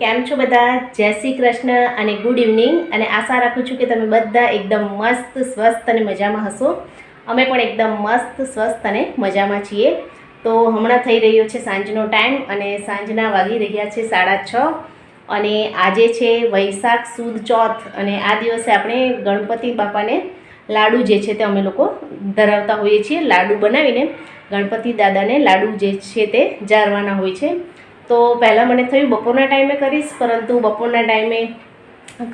કેમ છો બધા? જય શ્રી કૃષ્ણ અને ગુડ ઇવનિંગ અને આશા રાખું છું કે તમે બધા એકદમ મસ્ત, સ્વસ્થ અને મજામાં હશો. અમે પણ એકદમ મસ્ત, સ્વસ્થ અને મજામાં છીએ. તો હમણાં થઈ રહ્યો છે સાંજનો ટાઈમ અને સાંજના વાગી રહ્યા છે સાડા છ. અને આજે છે વૈશાખ સુદ ચોથ અને આ દિવસે આપણે ગણપતિ બાપાને લાડુ જે છે તે અમે લોકો ધરાવતા હોઈએ છીએ. લાડુ બનાવીને ગણપતિ દાદાને લાડુ જે છે તે જારવાના હોય છે. તો પહેલાં મને થયું બપોરના ટાઈમે કરીશ, પરંતુ બપોરના ટાઈમે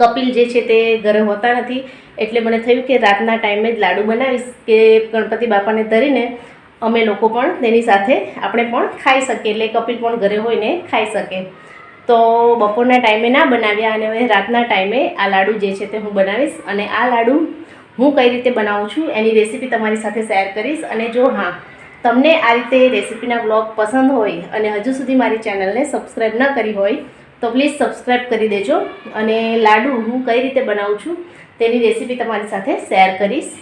કપિલ જે છે તે ઘરે હોતા નથી. એટલે મને થયું કે રાતના ટાઈમે જ લાડુ બનાવીશ કે ગણપતિ બાપાને ધરીને. અમે લોકો પણ તેની સાથે આપણે પણ ખાઈ શકીએ, એટલે કપિલ પણ ઘરે હોય ને ખાઈ શકે. તો બપોરના ટાઈમે ના બનાવ્યા અને હવે રાતના ટાઈમે આ લાડુ જે છે તે હું બનાવીશ અને આ લાડુ હું કઈ રીતે બનાવું છું એની રેસીપી તમારી સાથે શેર કરીશ. અને જો હા તમને આ રીતે રેસીપીના બ્લોગ પસંદ હોય અને હજુ સુધી મારી ચેનલને સબસ્ક્રાઈબ ન કરી હોય, તો પ્લીઝ સબસ્ક્રાઈબ કરી દેજો. અને લાડુ હું કઈ રીતે બનાવું છું તેની રેસીપી તમારી સાથે શેર કરીશ.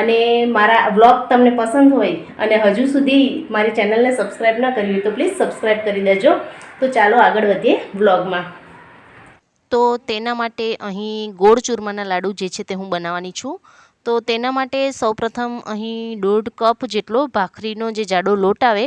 અને મારા બ્લોગ તમને પસંદ હોય અને હજુ સુધી મારી ચેનલને સબસ્ક્રાઈબ ન કરી હોય, તો પ્લીઝ સબસ્ક્રાઈબ કરી દેજો. તો ચાલો આગળ વધીએ બ્લોગમાં તો તેના માટે અહીં ગોળ ચૂરમાના લાડુ જે છે તે હું બનાવવાની છું. તો તેના માટે સૌપ્રથમ અહીં દોઢ કપ જેટલો ભાખરીનો જે જાડો લોટ આવે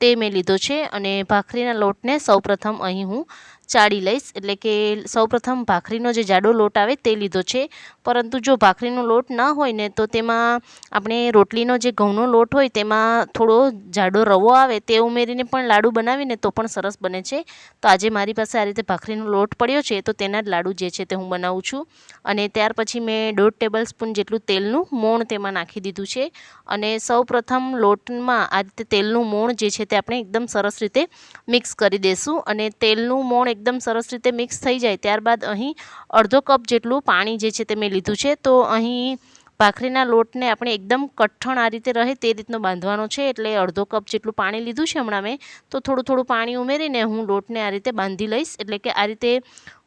તે મેં લીધો છે અને ભાખરીના લોટને સૌપ્રથમ અહીં હું ચાળી લઈશ. એટલે કે સૌપ્રથમ ભાખરીનો જે જાડો લોટ આવે તે લીધો છે. પરંતુ જો ભાખરીનો લોટ ના હોય ને, તો તેમાં આપણે રોટલીનો જે ઘઉંનો લોટ હોય તેમાં થોડો જાડો રવો આવે તે ઉમેરીને પણ લાડુ બનાવીને તો પણ સરસ બને છે. તો આજે મારી પાસે આ રીતે ભાખરીનો લોટ પડ્યો છે, તો તેના જ લાડુ જે છે તે હું બનાવું છું. અને ત્યાર પછી મેં દોઢ ટેબલ સ્પૂન જેટલું તેલનું મોણ તેમાં નાખી દીધું છે. અને સૌપ્રથમ લોટમાં આ રીતે તેલનું મોણ જે છે તે આપણે એકદમ સરસ રીતે મિક્સ કરી દઈશું અને તેલનું મોણ એકદમ સરસ રીતે મિક્સ થઈ જાય. ત્યારબાદ અહીં અડધો કપ જેટલું પાણી જે છે તે મેં લીધું છે. તો અહીં ભાખરીના લોટને આપણે એકદમ કઠણ આ રીતે રહે તે રીતનો બાંધવાનો છે. એટલે અડધો કપ જેટલું પાણી લીધું છે હમણાં મેં. તો થોડું થોડું પાણી ઉમેરીને હું લોટને આ રીતે બાંધી લઈશ. એટલે કે આ રીતે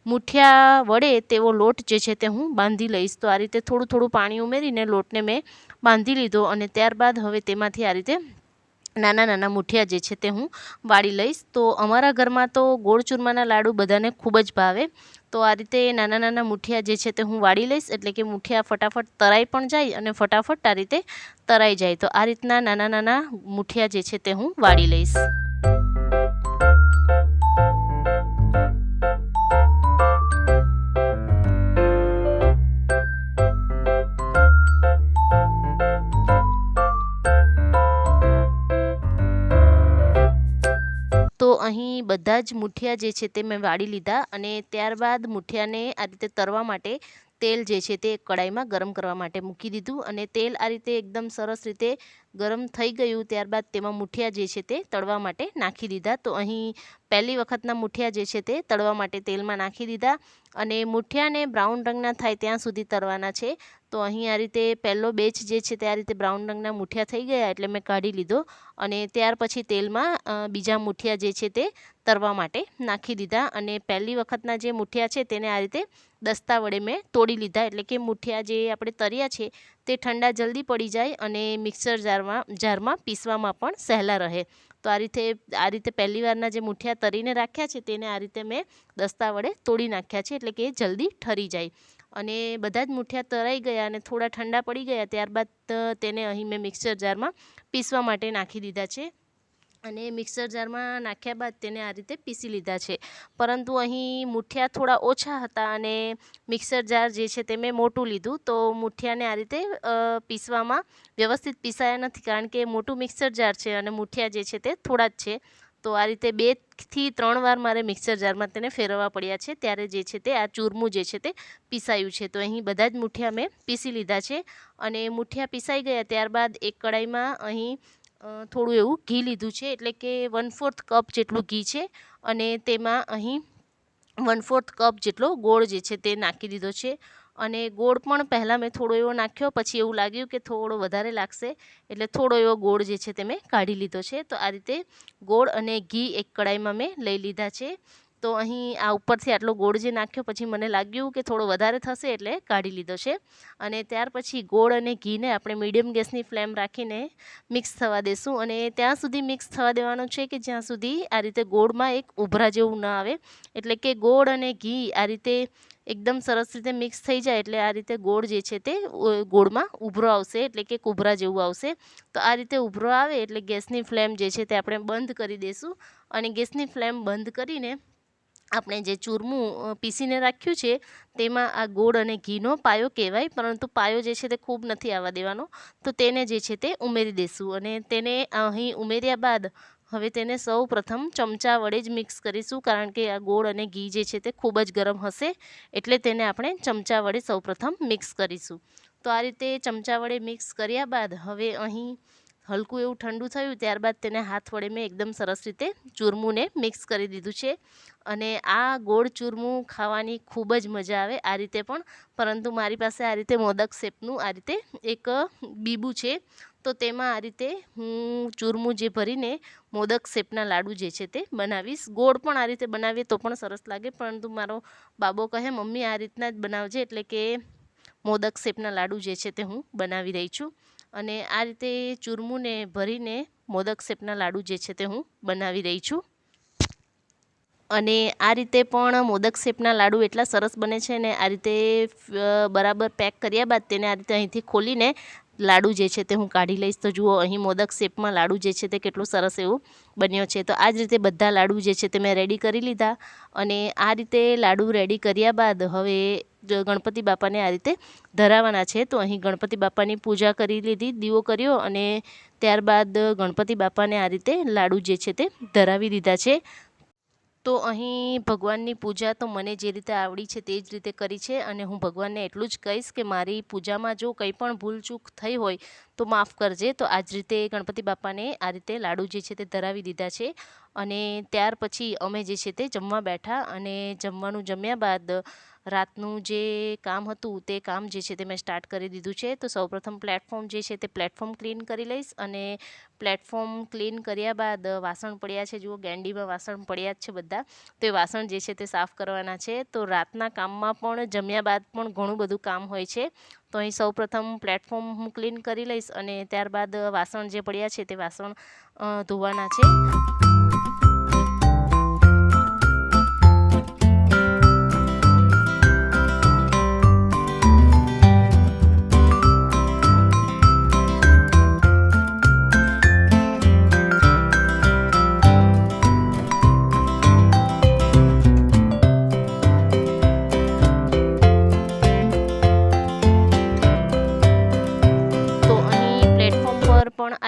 મુઠિયા વડે તેવો લોટ જે છે તે હું બાંધી લઈશ. તો આ રીતે થોડું થોડું પાણી ઉમેરીને લોટને મેં બાંધી લીધો અને ત્યારબાદ હવે તેમાંથી આ રીતે નાના નાના મુઠિયા જે છે તે હું વાળી લઈશ. તો અમારા ઘરમાં તો ગોળ ચૂરમાના લાડુ બધાને ખૂબ જ ભાવે. તો આ રીતે નાના નાના મુઠિયા જે છે તે હું વાળી લઈશ, એટલે કે મુઠિયા ફટાફટ તરાઈ પણ જાય અને ફટાફટ આ રીતે તરાઈ જાય. તો આ રીતના નાના નાના મુઠિયા જે છે તે હું વાળી લઈશ. બધા જ મુઠિયા જે છે તે મેં વાળી લીધા અને ત્યારબાદ મુઠિયાને આ રીતે તરવા માટે તેલ જે છે તે કડાઈમાં ગરમ કરવા માટે મૂકી દીધું અને તેલ આ રીતે એકદમ સરસ રીતે ગરમ થઈ ગયું ત્યારબાદ તેમાં મુઠિયા જે છે તે તળવા માટે નાખી દીધા. તો અહીં પહેલી વખતના મુઠિયા જે છે તે તળવા માટે તેલમાં નાખી દીધા. અને મુઠિયાને બ્રાઉન રંગના થાય ત્યાં સુધી તરવાના છે. તો અહીં આ રીતે પહેલો બેચ જે છે તે આ રીતે બ્રાઉન રંગના મુઠિયા થઈ ગયા એટલે મેં કાઢી લીધો અને ત્યાર પછી તેલમાં બીજા મુઠિયા જે છે તે તરવા માટે નાખી દીધા અને પહેલી વખતના જે મુઠિયા છે તેને આ રીતે દસ્તા વડે મેં તોડી લીધા. એટલે કે મુઠિયા જે આપણે તર્યા છે તે ઠંડા જલ્દી પડી જાય અને મિક્સર જારમાં જારમાં પીસવામાં પણ સહેલા રહે. તો આ રીતે આ રીતે પહેલી વારના જે મુઠિયા તરીને રાખ્યા છે તેને આ રીતે મેં દસ્તા વડે તોડી નાખ્યા છે એટલે કે એ જલ્દી ઠરી જાય. અને બધા જ મુઠિયા તરાઈ ગયા અને થોડા ઠંડા પડી ગયા ત્યારબાદ, તેને અહીં મેં મિક્સર જારમાં પીસવા માટે નાખી દીધા છે. અને મિક્સર જારમાં નાખ્યા બાદ તેને આ રીતે પીસી લીધા છે. પરંતુ અહીં મુઠિયા થોડા ઓછા હતા અને મિક્સર જાર જે છે તે મેં મોટું લીધું. તો મુઠિયાને આ રીતે પીસવામાં વ્યવસ્થિત પીસાયા નથી કારણ કે મોટું મિક્સર જાર છે અને મુઠિયા જે છે તે થોડા જ છે. તો આ રીતે બેથી ત્રણ વાર મારે મિક્સર જારમાં તેને ફેરવવા પડ્યા છે. ત્યારે જે છે તે આ ચૂરમું જે છે તે પીસાયું છે. તો અહીં બધા જ મુઠિયા મેં પીસી લીધા છે. અને મુઠિયા પીસાઈ ગયા ત્યારબાદ એક કડાઈમાં અહીં થોડું એવું ઘી લીધું છે, એટલે કે વન ફોર્થ કપ જેટલું ઘી છે, અને તેમાં અહીં વન ફોર્થ કપ જેટલો ગોળ જે છે તે નાખી દીધો છે. અને ગોળ પણ પહેલાં મેં થોડો એવો નાખ્યો, પછી એવું લાગ્યું કે થોડો વધારે લાગશે, એટલે થોડો એવો ગોળ જે છે તે મેં કાઢી લીધો છે. તો આ રીતે ગોળ અને ઘી એક કડાઈમાં મેં લઈ લીધા છે. તો અહીં આ ઉપરથી આટલો ગોળ જે નાખ્યો, પછી મને લાગ્યું કે થોડો વધારે થશે એટલે કાઢી લીધો છે. અને ત્યાર પછી ગોળ અને ઘીને આપણે મીડિયમ ગેસની ફ્લેમ રાખીને મિક્સ થવા દેશું. અને ત્યાં સુધી મિક્સ થવા દેવાનું છે કે જ્યાં સુધી આ રીતે ગોળમાં એક ઉભરા જેવું ન આવે. એટલે કે ગોળ અને ઘી આ રીતે એકદમ સરસ રીતે મિક્સ થઈ જાય એટલે આ રીતે ગોળ જે છે તે ગોળમાં ઉભરો આવશે. એટલે કે કુભરા જેવું આવશે. તો આ રીતે ઉભરો આવે એટલે ગેસની ફ્લેમ જે છે તે આપણે બંધ કરી દઈશું અને ગેસની ફ્લેમ બંધ કરીને આપણે જે ચૂરમું પીસીને રાખ્યું છે, તેમાં આ ગોળ અને ઘીનો પાયો કહેવાય, પરંતુ પાયો જે છે તે ખૂબ નથી આવવા દેવાનો. તો તેને જે છે તે ઉમેરી દઈશું અને તેને અહીં ઉમેર્યા બાદ હવે તેને સૌ પ્રથમ ચમચા વડે જ મિક્સ કરીશું, કારણ કે આ ગોળ અને ઘી જે છે તે ખૂબ જ ગરમ હશે, એટલે તેને આપણે ચમચા વડે સૌ મિક્સ કરીશું. તો આ રીતે ચમચા વડે મિક્સ કર્યા બાદ હવે અહીં હલકું એવું ઠંડુ થયું, ત્યારબાદ તેને હાથ વડે મેં એકદમ સરસ રીતે ચૂરમુંને મિક્સ કરી દીધું છે. અને આ ગોળ ચૂરમું ખાવાની ખૂબ જ મજા આવે આ રીતે પણ. પરંતુ મારી પાસે આ રીતે મોદક શેપનું આ રીતે એક બીબું છે. તો તેમાં આ રીતે હું ચૂરમું જે ભરીને મોદક શેપના લાડુ જે છે તે બનાવીશ. ગોળ પણ આ રીતે બનાવીએ તો પણ સરસ લાગે. પરંતુ મારો બાબો કહે, મમ્મી આ રીતના જ બનાવજે એટલે કે મોદક શેપના લાડુ જે છે તે હું બનાવી રહી છું. અને આ રીતે ચૂરમુંને ભરીને મોદક શેપના લાડુ જે છે તે હું બનાવી રહી છું. અને આ રીતે પણ મોદક શેપના લાડુ એટલા સરસ બને છે ને આ રીતે બરાબર પેક કર્યા બાદ તેને આ રીતે અહીંથી ખોલીને લાડુ જે છે તે હું કાઢી લઈશ. તો જુઓ, અહીં મોદક શેપમાં લાડુ જે છે તે કેટલું સરસ એવું બન્યો છે. તો આ જ રીતે બધા લાડુ જે છે તે મેં રેડી કરી લીધા. અને આ રીતે લાડુ રેડી કર્યા બાદ હવે ગણપતિ બાપાને આ રીતે ધરાવવાના છે. તો અહીં ગણપતિ બાપાની પૂજા કરી લીધી, દીવો કર્યો અને ત્યારબાદ ગણપતિ બાપાને આ રીતે લાડુ જે છે તે ધરાવી દીધા છે. તો અહીં ભગવાનની પૂજા તો મને જે રીતે આવડી છે તે જ રીતે કરી છે અને હું ભગવાનને એટલું જ કહીશ કે મારી પૂજામાં જો કંઈ પણ ભૂલચૂક થઈ હોય તો માફ કરજે. તો આ જ રીતે ગણપતિ બાપાને આ રીતે લાડુ જે છે તે ધરાવી દીધા છે અને ત્યાર પછી અમે જે છે તે જમવા બેઠા અને જમવાનું જમ્યા બાદ રાતનું જે કામ હતું તે કામ જે છે તે મેં સ્ટાર્ટ કરી દીધું છે. તો સૌપ્રથમ પ્લેટફોર્મ જે છે તે પ્લેટફોર્મ ક્લીન કરી લઈશ અને પ્લેટફોર્મ ક્લીન કર્યા બાદ વાસણ પડ્યા છે. જુઓ, ગેંડીમાં વાસણ પડ્યા જ છે બધા. તો એ વાસણ જે છે તે સાફ કરવાના છે. તો રાતના કામમાં પણ જમ્યા બાદ પણ ઘણું બધું કામ હોય છે. તો અહીં સૌપ્રથમ પ્લેટફોર્મ હું ક્લીન કરી લઈશ અને ત્યારબાદ વાસણ જે પડ્યા છે તે વાસણ ધોવાના છે.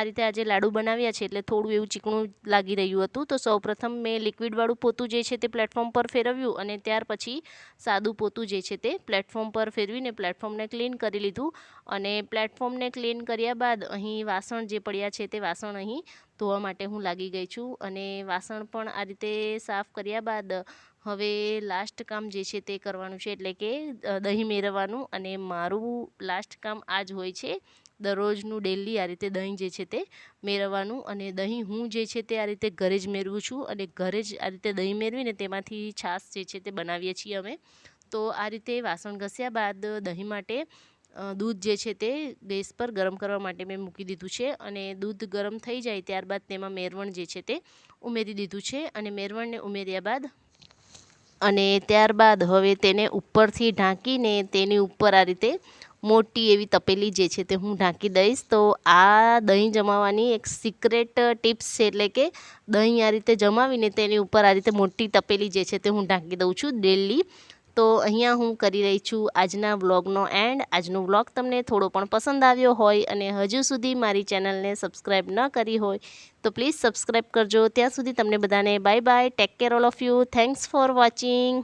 આ રીતે આજે લાડુ બનાવ્યા છે એટલે થોડું એવું ચીકણું લાગી રહ્યું હતું. તો સૌપ્રથમ મેં લિક્વિડવાળું પોતું જે છે તે પ્લેટફોર્મ પર ફેરવ્યું અને ત્યાર પછી સાદું પોતું જે છે તે પ્લેટફોર્મ પર ફેરવીને પ્લેટફોર્મને ક્લીન કરી લીધું. અને પ્લેટફોર્મને ક્લીન કર્યા બાદ અહીં વાસણ જે પડ્યા છે તે વાસણ અહીં ધોવા માટે હું લાગી ગઈ છું. અને વાસણ પણ આ રીતે સાફ કર્યા બાદ હવે લાસ્ટ કામ જે છે તે કરવાનું છે એટલે કે દહીં મેળવવાનું અને મારું લાસ્ટ કામ આ જ હોય છે. દરરોજનું ડેલી આ રીતે દહીં જે છે તે મેળવવાનું અને દહીં હું જે છે તે આ રીતે ઘરે જ મેળવું છું અને ઘરે જ આ રીતે દહીં મેળવીને તેમાંથી છાશ જે છે તે બનાવીએ છીએ અમે. તો આ રીતે વાસણ ઘસ્યા બાદ દહીં માટે દૂધ જે છે તે ગેસ પર ગરમ કરવા માટે મેં મૂકી દીધું છે અને દૂધ ગરમ થઈ જાય ત્યારબાદ તેમાં મેરવણ જે છે તે ઉમેરી દીધું છે અને મેરવણને ઉમેર્યા બાદ અને ત્યારબાદ હવે તેને ઉપરથી ઢાંકીને તેની ઉપર આ રીતે મોટી એવી તપેલી જે છે તે હું ઢાંકી દઈશ. તો આ દહીં જમાવાની એક સિક્રેટ ટિપ્સ છે એટલે કે દહીં આ રીતે જમાવીને તેની ઉપર આ રીતે મોટી તપેલી જે છે તે હું ઢાંકી દઉં છું ડેલી તો અહીંયા હું કરી રહી છું આજના વ્લોગનો એન્ડ આજનો વ્લોગ તમને થોડો પણ પસંદ આવ્યો હોય અને હજુ સુધી મારી ચેનલને સબસ્ક્રાઈબ ન કરી હોય, તો પ્લીઝ સબસ્ક્રાઈબ કરજો. ત્યાં સુધી તમને બધાને bye bye take care all of you thanks for watching